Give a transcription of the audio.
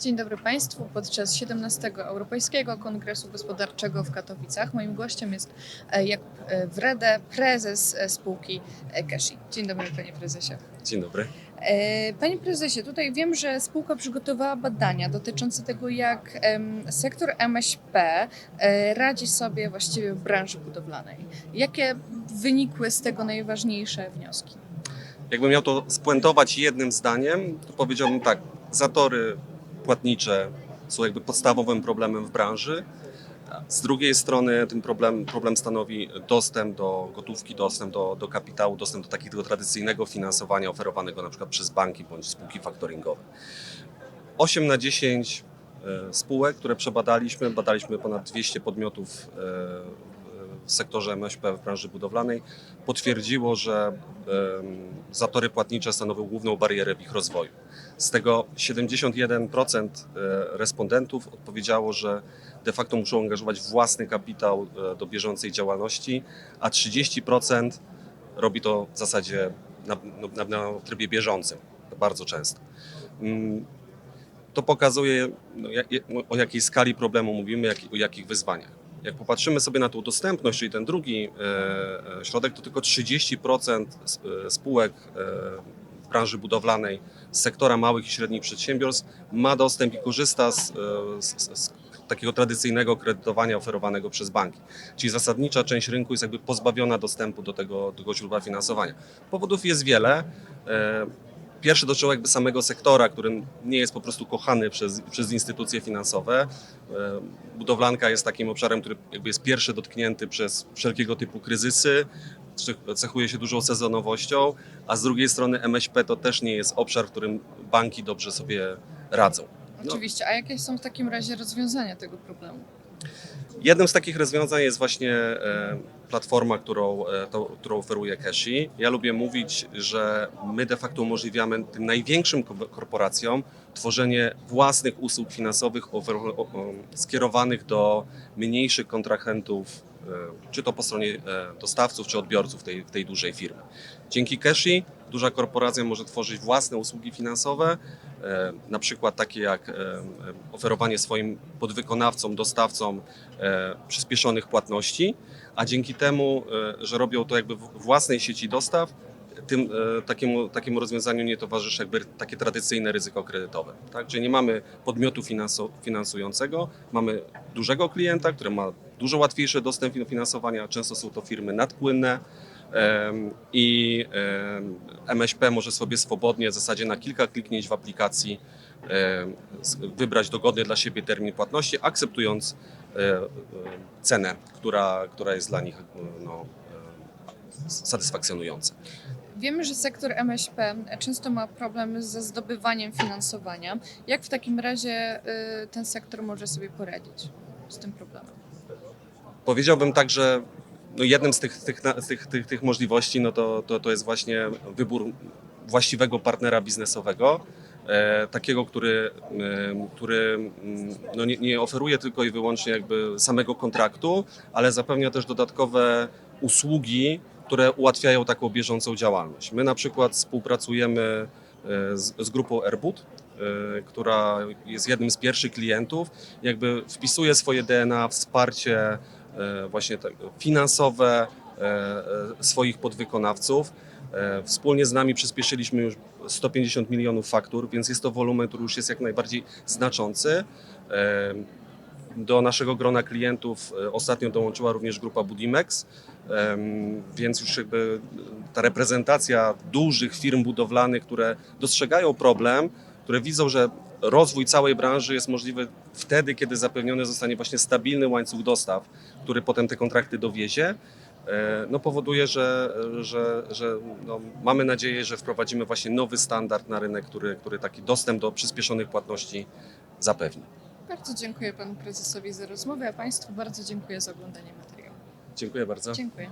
Dzień dobry Państwu. Podczas 17 Europejskiego Kongresu Gospodarczego w Katowicach moim gościem jest e, Jakub e, Wrede, prezes e, spółki Keshi. Dzień dobry Panie Prezesie. Dzień dobry. Panie Prezesie, tutaj wiem, że spółka przygotowała badania dotyczące tego, jak sektor MŚP radzi sobie właściwie w branży budowlanej. Jakie wynikły z tego najważniejsze wnioski? Jakbym miał to spuentować jednym zdaniem, to powiedziałbym tak, zatory płatnicze są jakby podstawowym problemem w branży. Z drugiej strony tym problem, problem stanowi dostęp do gotówki, dostęp do, do kapitału, dostęp do takiego tradycyjnego finansowania oferowanego na przykład przez banki bądź spółki faktoringowe. 8 na 10 e, spółek, które przebadaliśmy, badaliśmy ponad 200 podmiotów e, w sektorze MŚP w branży budowlanej, potwierdziło, że zatory płatnicze stanowią główną barierę w ich rozwoju. Z tego 71% e, respondentów odpowiedziało, że de facto muszą angażować własny kapitał e, do bieżącej działalności, a 30% robi to w zasadzie na, na, na trybie bieżącym, bardzo często. Mm, To pokazuje, no, jak- o jakiej skali problemu mówimy, jak, o jakich wyzwaniach. Jak popatrzymy sobie na tą dostępność, czyli ten drugi e, e, środek, to tylko 30% s- e, spółek w branży budowlanej z sektora małych i średnich przedsiębiorstw ma dostęp i korzysta z, z, z takiego tradycyjnego kredytowania oferowanego przez banki. Czyli zasadnicza część rynku jest jakby pozbawiona dostępu do tego, tego źródła finansowania. Powodów jest wiele. Pierwszy dotyczył jakby samego sektora, który nie jest po prostu kochany przez, przez instytucje finansowe. E, Budowlanka jest takim obszarem, który jakby jest pierwszy dotknięty przez wszelkiego typu kryzysy, ce- cechuje się dużą sezonowością, a z drugiej strony MŚP to też nie jest obszar, w którym banki dobrze sobie radzą. No. Oczywiście, a jakie są w takim razie rozwiązania tego problemu? Jednym z takich rozwiązań jest właśnie e, platforma, którą, e, to, którą oferuje Cashi. Ja lubię mówić, że my de facto umożliwiamy tym największym ko- korporacjom tworzenie własnych usług finansowych skierowanych do mniejszych kontrahentów, czy to po stronie e, dostawców, czy odbiorców tej, tej dużej firmy. Dzięki Cashi duża korporacja może tworzyć własne usługi finansowe, e, na przykład takie jak e, e, oferowanie swoim podwykonawcom, dostawcom e, przyspieszonych płatności, a dzięki temu, e, że robią to jakby w własnej sieci dostaw, tym, e, takiemu, takiemu rozwiązaniu nie towarzyszy jakby takie tradycyjne ryzyko kredytowe. Tak? Czyli nie mamy podmiotu finansu, finansującego, mamy dużego klienta, który ma dużo łatwiejszy dostęp do finansowania, często są to firmy nadpłynne, i MŚP może sobie swobodnie w zasadzie na kilka kliknięć w aplikacji wybrać dogodny dla siebie termin płatności, akceptując e, e, cenę, która, która jest dla nich no, satysfakcjonująca. Wiemy, że sektor MŚP często ma problemy ze zdobywaniem finansowania. Jak w takim razie y, ten sektor może sobie poradzić z tym problemem? Powiedziałbym tak, że no jednym z tych, tych, tych, tych, tych możliwości no to, to, to jest właśnie wybór właściwego partnera biznesowego, e, takiego, który, e, który mm, no nie, nie oferuje tylko i wyłącznie jakby samego kontraktu, ale zapewnia też dodatkowe usługi, które ułatwiają taką bieżącą działalność. My na przykład współpracujemy e, z, z grupą Airbud, e, która jest jednym z pierwszych klientów, jakby wpisuje swoje DNA, wsparcie e, właśnie tak, finansowe swoich podwykonawców. Wspólnie z nami przyspieszyliśmy już 150 milionów faktur, więc jest to wolumen, który już jest jak najbardziej znaczący. E, Do naszego grona klientów e, ostatnio dołączyła również grupa Budimex, więc już jakby ta reprezentacja dużych firm budowlanych, które dostrzegają problem, które widzą, że rozwój całej branży jest możliwy wtedy, kiedy zapewniony zostanie właśnie stabilny łańcuch dostaw, który potem te kontrakty dowiezie, e, no powoduje, że, że, że no mamy nadzieję, że wprowadzimy właśnie nowy standard na rynek, który, który taki dostęp do przyspieszonych płatności zapewni. Bardzo dziękuję panu prezesowi za rozmowę, a państwu bardzo dziękuję za oglądanie materiału. Dziękuję bardzo. Dziękuję.